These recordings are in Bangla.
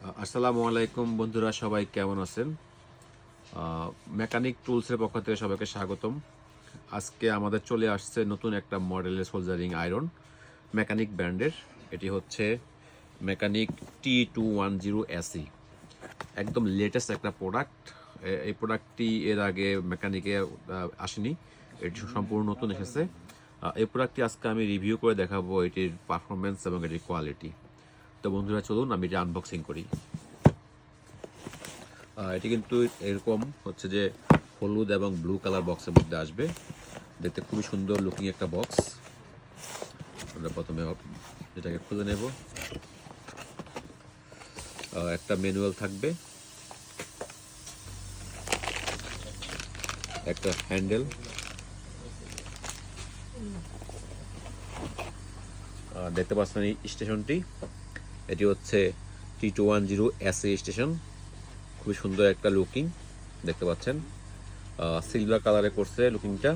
আসসালামু আলাইকুম বন্ধুরা, সবাই কেমন আছেন? মেকানিক টুলসের পক্ষ থেকে সবাইকে স্বাগতম। আজকে আমাদের চলে আসছে নতুন একটা মডেলের সোলজারিং আয়রন মেকানিক ব্র্যান্ডের। এটি হচ্ছে mechanic T two one zero AC. একদম লেটেস্ট একটা প্রোডাক্ট এই প্রোডাক্টটি এর আগে মেকানিকে আসেনি। এটি সম্পূর্ণ নতুন এসেছে। এই প্রোডাক্টটি আজকে আমি রিভিউ করে দেখাবো। এটির পারফরমেন্স এবং এটির কোয়ালিটি তো বন্ধুরা, চলুন আমি এটা আনবক্সিং করি। এটি কিন্তু এরকম হচ্ছে যে হলুদ এবং ব্লু কালার বক্সের মধ্যে আসবে। দেখতে খুবই সুন্দর লুকিং একটা বক্স আমরা প্রথমে এটাকে খুলে নেব। একটা ম্যানুয়াল থাকবে। একটা হ্যান্ডেল দেখতে পাচ্ছেন এই স্টেশনটি। এটি হচ্ছে T two one zero S station খুবই সুন্দর একটা লুকিং দেখতে পাচ্ছেন। সিলভার কালারে করছে লুকিংটা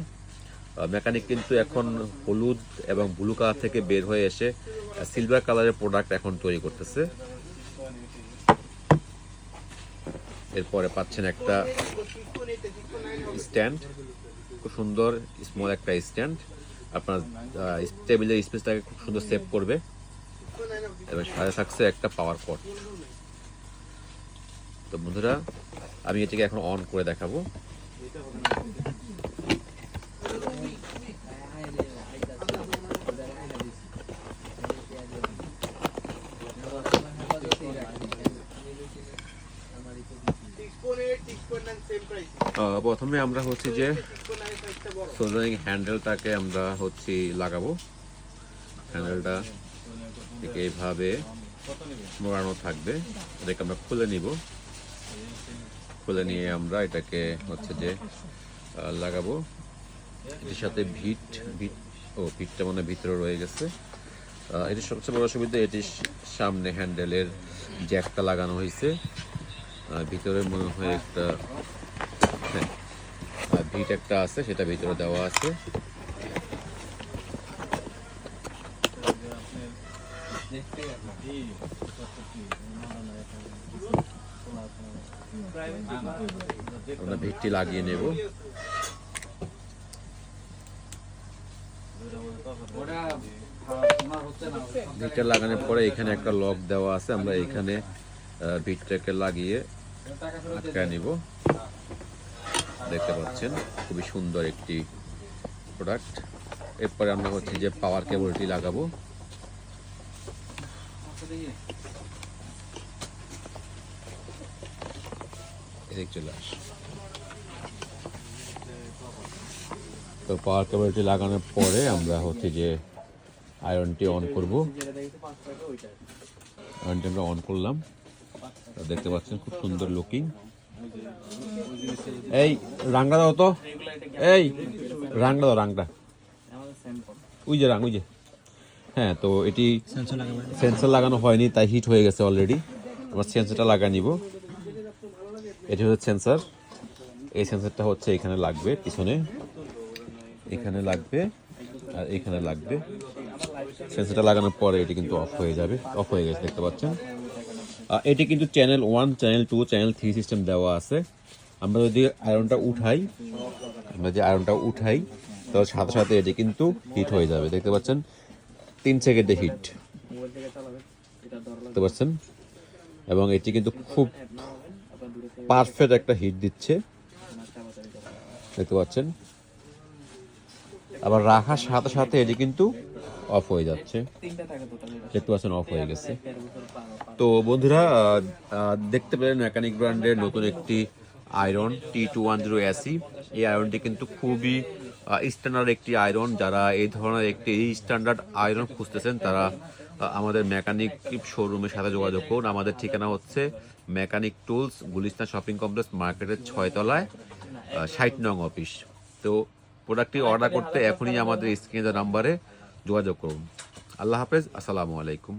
মেকানিক কিন্তু এখন হলুদ এবং ব্লু কালার থেকে বের হয়ে এসে সিলভার কালারের প্রোডাক্ট এখন তৈরি করতেছে। এরপরে পাচ্ছেন একটা স্ট্যান্ড খুব সুন্দর স্মল একটা স্ট্যান্ড আপনার টেবিলের স্পেসটাকে খুব সুন্দর সেভ করবে। এবং সাথে থাকছে একটা পাওয়ার কট তো বন্ধুরা, আমি এটাকে এখন অন করে দেখাবো। প্রথমে আমরা হচ্ছে যে সোলারিং হ্যান্ডেলটাকে আমরা হচ্ছে লাগাবো। হ্যান্ডেলটা থেকে এইভাবে মোড়ানো থাকবে। এটাকে আমরা খুলে নিব। খুলে নিয়ে আমরা এটাকে হচ্ছে যে লাগাবো। এটির সাথে ভিট ভিট, ও, ভিটটা মানে ভিতরে রয়ে গেছে। এটির সবচেয়ে বড় সুবিধা এটির সামনে হ্যান্ডেলের জ্যাকটা লাগানো হয়েছে। ভিতরে মনে হয় একটা হ্যাঁ ভিট একটা আছে, সেটা ভিতরে দেওয়া আছে। আমরা ভিটটি লাগিয়ে নেব। ভিটটা লাগানোর পরে এখানে একটা লক দেওয়া আছে, আমরা এখানে ভিটটাকে লাগিয়ে আটকায় নিব। দেখতে পাচ্ছেন, খুবই সুন্দর একটি প্রোডাক্ট এরপরে আমরা হচ্ছে যে পাওয়ার কেবলটি লাগাবো। এদিক চলে আস। তো পাওয়ার কেবলটি লাগানোর পরে আমরা হচ্ছে যে আয়রনটি অন করব। আয়রনটি আমরা অন করলাম। দেখতে পাচ্ছেন খুব সুন্দর লুকিং এই রাংটা দাও তো। এই রাংটা দাও রাংটা ওই যে রাং ওই যে। হ্যাঁ তো এটি সেন্সর লাগানো হয়নি। তাই হিট হয়ে গেছে অলরেডি আমরা সেন্সরটা লাগা নিব। এটি হচ্ছে সেন্সর এই সেন্সরটা হচ্ছে এখানে লাগবে পিছনে। এখানে লাগবে আর এখানে লাগবে। সেন্সরটা লাগানোর পরে এটি কিন্তু অফ হয়ে যাবে। অফ হয়ে গেছে দেখতে পাচ্ছেন? এটি কিন্তু channel one channel two channel three system দেওয়া আছে। আমরা যদি আয়রনটা উঠাই আমরা যে আয়রনটা উঠাই তাহলে সাথে সাথে এটি কিন্তু হিট হয়ে যাবে দেখতে পাচ্ছেন? তিন সেকেন্ডে হিট দেখতে পারছেন? এবং এটি কিন্তু খুব পারফেক্ট একটা হিট দিচ্ছে। দেখতে পাচ্ছেন? আবার রাখার সাথে সাথে এটি কিন্তু অফ হয়ে যাচ্ছে। দেখতে পাচ্ছেন অফ হয়ে গেছে। তো বন্ধুরা দেখতে পেলেন মেকানিক ব্র্যান্ডের নতুন একটি iron T two one zero AC এই আয়রনটি কিন্তু খুবই স্ট্যান্ডার্ড একটি আয়রন যারা এই ধরনের একটি স্ট্যান্ডার্ড আয়রন খুঁজতেছেন, তারা আমাদের মেকানিক শোরুমের সাথে যোগাযোগ করুন। আমাদের ঠিকানা হচ্ছে mechanic tools Gulistan shopping complex মার্কেটের ছয়তলায় ষাট নং অফিস তো প্রোডাক্টটি অর্ডার করতে এখনই আমাদের স্ক্রিনে নাম্বারে যোগাযোগ করুন। আল্লাহ হাফেজ, আসসালামু আলাইকুম।